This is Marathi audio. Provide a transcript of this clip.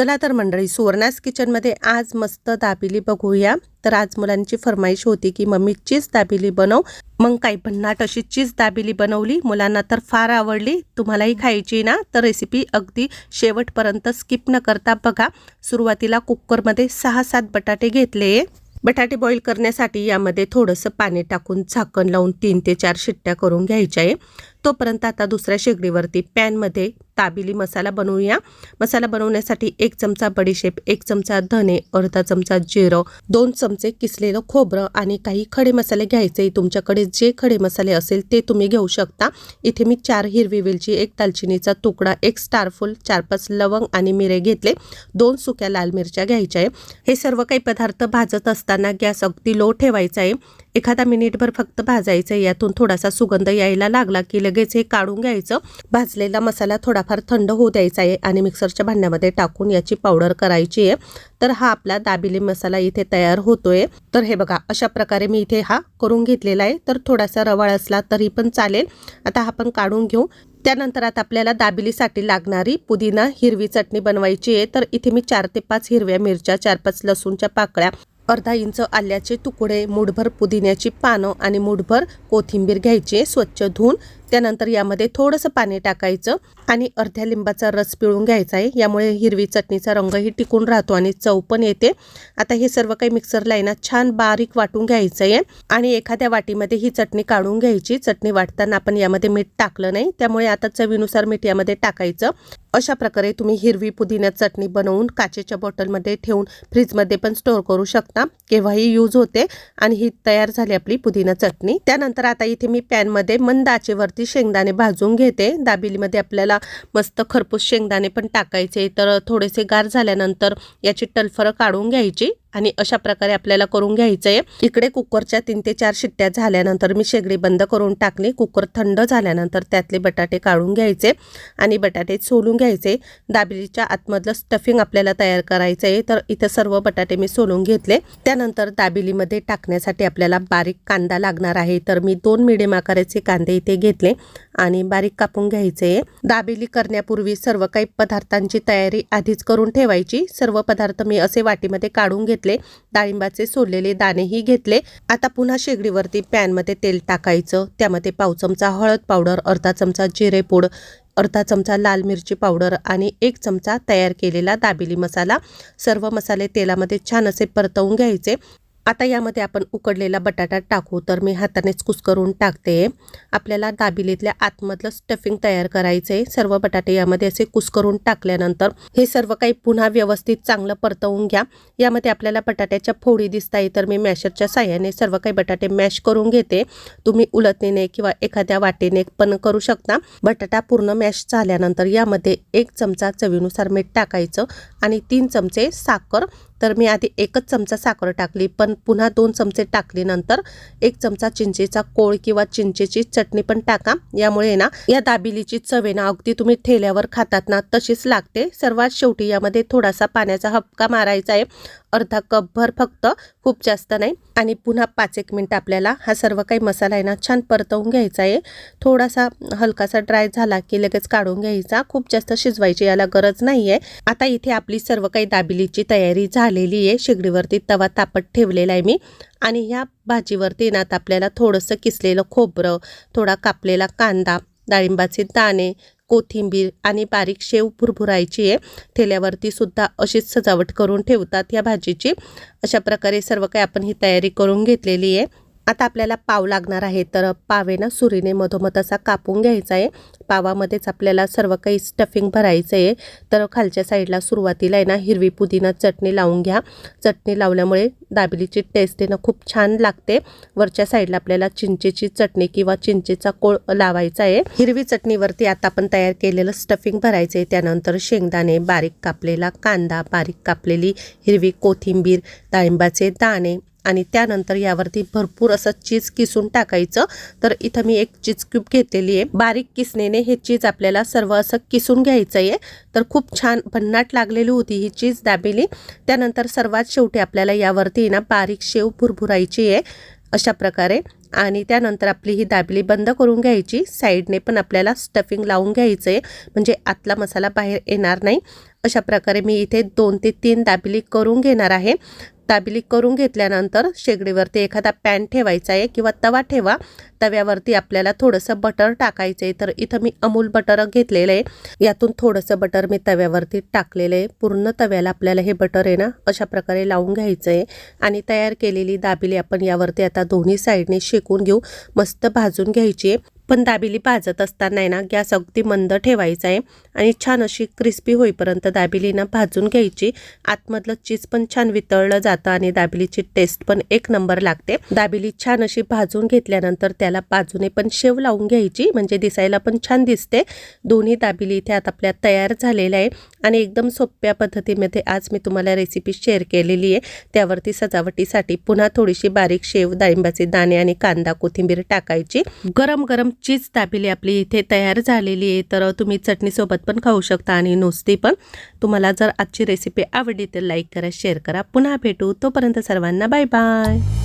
चला तर मंडळी सुवर्णास किचनमध्ये आज मस्त दाबिली बघूया. तर आज मुलांची फरमाईश होती की मम्मी चीज दाबिली बनव. मग काही भन्नाट अशी चीज दाबिली बनवली. मुलांना तर फार आवडली. तुम्हालाही खायची ना? तर रेसिपी अगदी शेवटपर्यंत स्किप न करता बघा. सुरुवातीला कुकरमध्ये सहा सात बटाटे घेतले. बटाटे बॉईल करण्यासाठी यामध्ये थोडंसं पाणी टाकून झाकण लावून तीन ते चार शिट्ट्या करून घ्यायच्या आहे. तोपर्यंत आता दुसऱ्या शेगडीवरती पॅनमध्ये ताबिली मसाला बनवूया. मसाला बनवण्यासाठी एक चमचा बडीशेप एक चमचा धने अर्धा चमचा जिरं दोन चमचे किसलेलं खोबरं आणि काही खडे मसाले घ्यायचे. तुमच्याकडे जे खडे मसाले असेल ते तुम्ही घेऊ शकता. इथे मी चार हिरवी वेलची एक दालचिनीचा तुकडा एक स्टारफुल चार पाच लवंग आणि मिरे घेतले. दोन सुक्या लाल मिरच्या घ्यायच्या आहे. हे सर्व काही पदार्थ भाजत असताना गॅस अगदी लो ठेवायचा आहे. एखादा मिनिटभर फक्त भाजायचं यातून थोडासा सुगंध यायला लागला की लगेच हे काढून घ्यायचं. भाजलेला मसाला थोडाफार थंड होऊ द्यायचा आहे आणि मिक्सरच्या भांड्यामध्ये टाकून याची पावडर करायची आहे. तर हा आपला दाबिली मसाला इथे तयार होतोय. तर हे बघा अशा प्रकारे मी इथे हा करून घेतलेला आहे. तर थोडासा रवाळ असला तरी पण चालेल. आता हा पण काढून घेऊ. त्यानंतर आता आपल्याला दाबिलीसाठी लागणारी पुदिना हिरवी चटणी बनवायची आहे. तर इथे मी चार ते पाच हिरव्या मिरच्या चार पाच लसूणच्या पाकळ्या अर्धा इंच आल्याचे तुकडे मुठभर पुदिन्याची पानं आणि मुठभर कोथिंबीर घ्यायची स्वच्छ धुवून त्यानंतर यामध्ये थोडंसं पाणी टाकायचं आणि अर्ध्या लिंबाचा रस पिळून घ्यायचा आहे. यामुळे हिरवी चटणीचा रंगही टिकून राहतो आणि चव पण येते. आता हे सर्व काही मिक्सरला आहे ना छान बारीक वाटून घ्यायचं आहे. आणि एखाद्या वाटीमध्ये ही चटणी काढून घ्यायची. चटणी वाटताना आपण यामध्ये मीठ टाकलं नाही. त्यामुळे आता चवीनुसार मीठ यामध्ये टाकायचं. अशा प्रकारे तुम्ही हिरवी पुदिना चटणी बनवून काचेच्या बॉटलमध्ये ठेवून फ्रीजमध्ये पण स्टोअर करू शकता. केव्हाही यूज होते आणि ही तयार झाली आपली पुदिना चटणी. त्यानंतर आता इथे मी पॅनमध्ये मंद आचेवरती शेंगदाणे भाजून घेते. दाबिलीमध्ये आपल्याला मस्त खरपूस शेंगदाणे पण टाकायचे. तर थोडेसे गार झाल्यानंतर याची टलफरं काढून घ्यायची. आणि अशा प्रकारे आपल्याला करून घ्यायचं आहे इकडे कुकरच्या तीन ते चार शिट्ट्या झाल्यानंतर मी शेगडी बंद करून टाकली. कुकर थंड झाल्यानंतर त्यातले बटाटे काढून घ्यायचे आणि बटाटे सोलून घ्यायचे. दाबेलीच्या आतमधलं स्टफिंग आपल्याला तयार करायचं आहे तर इथं सर्व बटाटे मी सोलून घेतले. त्यानंतर दाबेलीमध्ये टाकण्यासाठी आपल्याला बारीक कांदा लागणार आहे. तर मी दोन मिडियम आकाराचे कांदे इथे घेतले आणि बारीक कापून घ्यायचे. दाबेली करण्यापूर्वी सर्व काही पदार्थांची तयारी आधीच करून ठेवायची. सर्व पदार्थ मी असे वाटीमध्ये काढून घेतले. डाळिंबाचे सोडलेले दाणेही घेतले. आता पुन्हा शेगडीवरती पॅनमध्ये तेल टाकायचं. त्यामध्ये पाव चमचा हळद पावडर अर्धा चमचा जिरे पूड अर्धा चमचा लाल मिरची पावडर आणि एक चमचा तयार केलेला दाबेली मसाला. सर्व मसाले तेलामध्ये छान असे परतवून घ्यायचे. आता यामध्ये आपण उकडलेला बटाटा टाकू. तर मी हातानेच कुस्करून टाकते. आपल्याला दाबिलीतल्या आतमधलं स्टफिंग तयार करायचं आहे सर्व बटाटे यामध्ये असे कुस्करून टाकल्यानंतर हे सर्व काही पुन्हा व्यवस्थित चांगलं परतवून घ्या. यामध्ये आपल्याला बटाट्याच्या फोडी दिसत आहे तर मी मॅशरच्या साह्याने सर्व काही बटाटे मॅश करून घेते. तुम्ही उलटणीने किंवा एखाद्या वाटेने पण करू शकता. बटाटा पूर्ण मॅश झाल्यानंतर यामध्ये एक चमचा चवीनुसार मीठ टाकायचं आणि तीन चमचे साखर तर मी आधी एकच चमचा साखर टाकली पण पुन्हा दोन चमचे टाकली नंतर एक चमचा चिंचेचा कोळ किंवा चिंचेची चटणी पण टाका. यामुळे ना या दाबिलीची चवे ना अगदी तुम्ही ठेल्यावर खातात ना तशीच लागते. सर्वात शेवटी यामध्ये थोडासा पाण्याचा हपका मारायचा आहे. अर्धा कपभर फक्त खूप जास्त नाही. आणि पुन्हा पाच एक मिनिट आपल्याला हा सर्व काही मसाला आहे ना छान परतवून घ्यायचा आहे. थोडासा हलकासा ड्राय झाला की लगेच काढून घ्यायचा. खूप जास्त शिजवायची याला गरज नाही आहे आता इथे आपली सर्व काही दाबिलीची तयारी झाली. झालेली आहे. शेगडीवरती तवा तापत ठेवलेला आहे मी. आणि ह्या भाजीवरती ना आपल्याला थोडंसं किसलेलं खोबरं थोडा कापलेला कांदा डाळिंबाचे दाणे कोथिंबीर आणि बारीक शेव भुरभुरायची आहे. ठेल्यावरती सुद्धा अशीच सजावट करून ठेवतात या भाजीची. अशा प्रकारे सर्व काही आपण ही तयारी करून घेतलेली आहे. आता आपल्याला पाव लागणार आहे तर पावे ना सुरीने मधोमध असा कापून घ्यायचा आहे. पावामध्येच आपल्याला सर्व काही स्टफिंग भरायचं आहे. तर खालच्या साईडला सुरुवातीला आहे ना हिरवी पुदिना चटणी लावून घ्या. चटणी लावल्यामुळे दाबिलीची टेस्ट आहे ना खूप छान लागते. वरच्या साईडला आपल्याला चिंचेची चटणी किंवा चिंचेचा कोळ लावायचा आहे. हिरवी चटणीवरती आता आपण तयार केलेलं स्टफिंग भरायचं आहे. त्यानंतर शेंगदाणे बारीक कापलेला कांदा बारीक कापलेली हिरवी कोथिंबीर डाळिंबाचे दाणे आणि त्यानंतर यावरती भरपूर असं चीज किसून टाकायचं. तर इथं मी एक चीज क्यूब घेतलेली आहे. बारीक किसनेने हे चीज आपल्याला सर्व असं किसून घ्यायचं आहे तर खूप छान भन्नाट लागलेली होती ही चीज दाबेली. त्यानंतर सर्वात शेवटी आपल्याला यावरती ना बारीक शेव भुरभुरायची आहे अशा प्रकारे. आणि त्यानंतर आपली ही दाबली बंद करून घ्यायची. साईडने पण आपल्याला स्टफिंग लावून घ्यायचं आहे म्हणजे आतला मसाला बाहेर येणार नाही. अशा प्रकारे मी इथे दोन ते तीन दाबली करून घेणार आहे. दाबिली करून घेतल्यानंतर शेगडीवरती एखादा पॅन ठेवायचा आहे किंवा तवा ठेवा. तव्यावरती आपल्याला थोडंसं बटर टाकायचं आहे. तर इथं मी अमूल बटर घेतलेलं आहे. यातून थोडंसं बटर मी तव्यावरती टाकलेलं आहे. पूर्ण तव्याला आपल्याला हे बटर आहे ना अशा प्रकारे लावून घ्यायचं आहे. आणि तयार केलेली दाबिली आपण यावरती आता दोन्ही साईडने शेकून घेऊ. मस्त भाजून घ्यायची आहे. पण दाबिली भाजत असताना आहे ना गॅस अगदी मंद ठेवायचा आहे आणि छान अशी क्रिस्पी होईपर्यंत दाबिलीनं भाजून घ्यायची. आतमधलं चीज पण छान वितळलं जातं आणि दाबिलीची टेस्ट पण एक नंबर लागते. दाबिली छान अशी भाजून घेतल्यानंतर त्याला बाजूने पण शेव लावून घ्यायची म्हणजे दिसायला पण छान दिसते. दोन्ही दाबिली इथे आता आपल्या तयार झालेल्या आहे आणि एकदम सोप्या पद्धतीमध्ये आज मी तुम्हाला रेसिपी शेअर केलेली आहे. त्यावरती सजावटीसाठी पुन्हा थोडीशी बारीक शेव डाळिंबाचे दाणे आणि कांदा कोथिंबीर टाकायची. गरम गरम चीज दाबिली आपली इथे तयार झालेली आहे तर तुम्ही चटणीसोबत पण खाऊ शकता आणि नुसती पण. तुम्हाला जर आजची रेसिपी आवडली तर लाईक करा शेअर करा. पुन्हा भेटू. तोपर्यंत सर्वांना बाय बाय